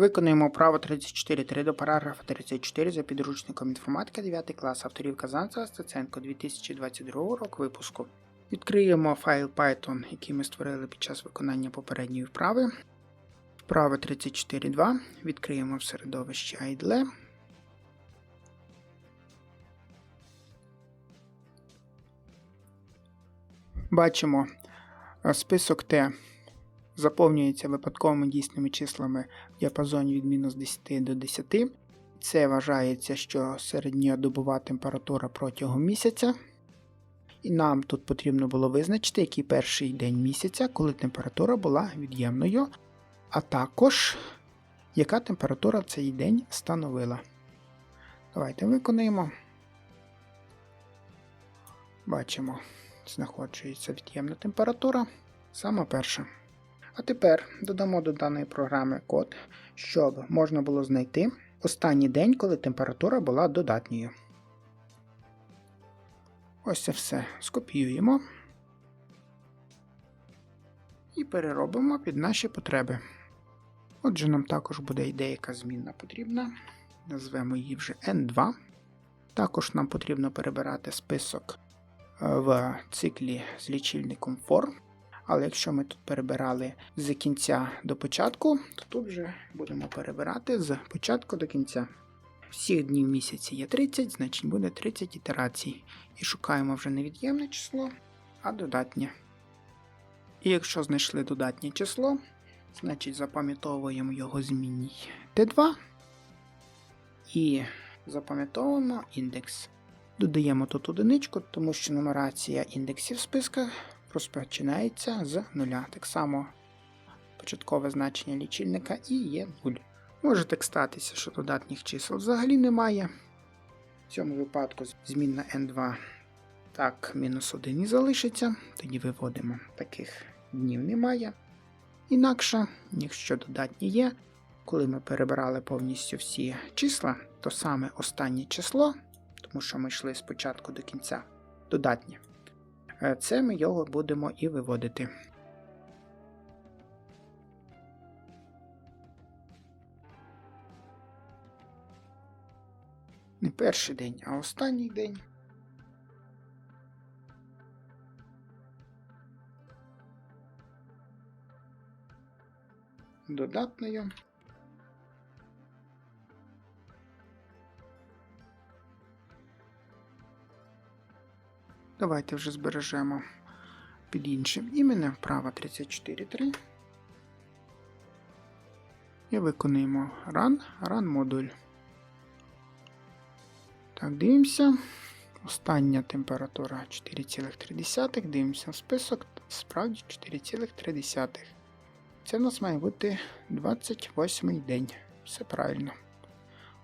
Виконуємо право 34.3 до параграфа 34 за підручником інформатика 9 клас авторів Казанцева Стеценко 2022 рок випуску. Відкриємо файл Python, який ми створили під час виконання попередньої вправи. Вправа 34.2. Відкриємо в середовищі IDLE. Бачимо е, список Т заповнюється випадковими дійсними числами в діапазоні від мінус 10 до 10. Це вважається, що середньодобова температура протягом місяця. І нам тут потрібно було визначити, який перший день місяця, коли температура була від'ємною, а також яка температура цей день становила. Давайте виконуємо. Бачимо, знаходжується від'ємна температура. Саме перша. А тепер додамо до даної програми код, щоб можна було знайти останній день, коли температура була додатньою. Ось це все скопіюємо і переробимо під наші потреби. Отже, нам також буде і деяка змінна потрібна. Назвемо її вже N2. Також нам потрібно перебирати список е, в циклі з лічильником for. Але якщо ми тут перебирали з кінця до початку, то тут вже будемо перебирати з початку до кінця. Всіх днів місяці є 30, значить буде 30 ітерацій. І шукаємо вже не від'ємне число, а додатнє. І якщо знайшли додатнє число, значить запам'ятовуємо його змінній Т2 і запам'ятовуємо індекс. Додаємо тут одиничку, тому що нумерація індексів в списках розпочинається з нуля. Так само початкове значення лічильника і є 0. Може так статися, що додатніх чисел взагалі немає. В цьому випадку змінна n2 так, мінус 1 і залишиться. Тоді виводимо таких днів немає. Інакше, якщо додатні є, коли ми перебирали повністю всі числа, то саме останнє число, тому що ми йшли спочатку до кінця, додатнє. Е, Це ми його будемо і виводити. Не перший день, а останній день. Додатною. Давайте вже збережемо під іншим іменем вправа 34.3. І виконуємо run, run модуль. Так, дивимося. Остання температура 4,3. Дивимося в список. Справді 4,3. Це в нас має бути 28 день. Все правильно.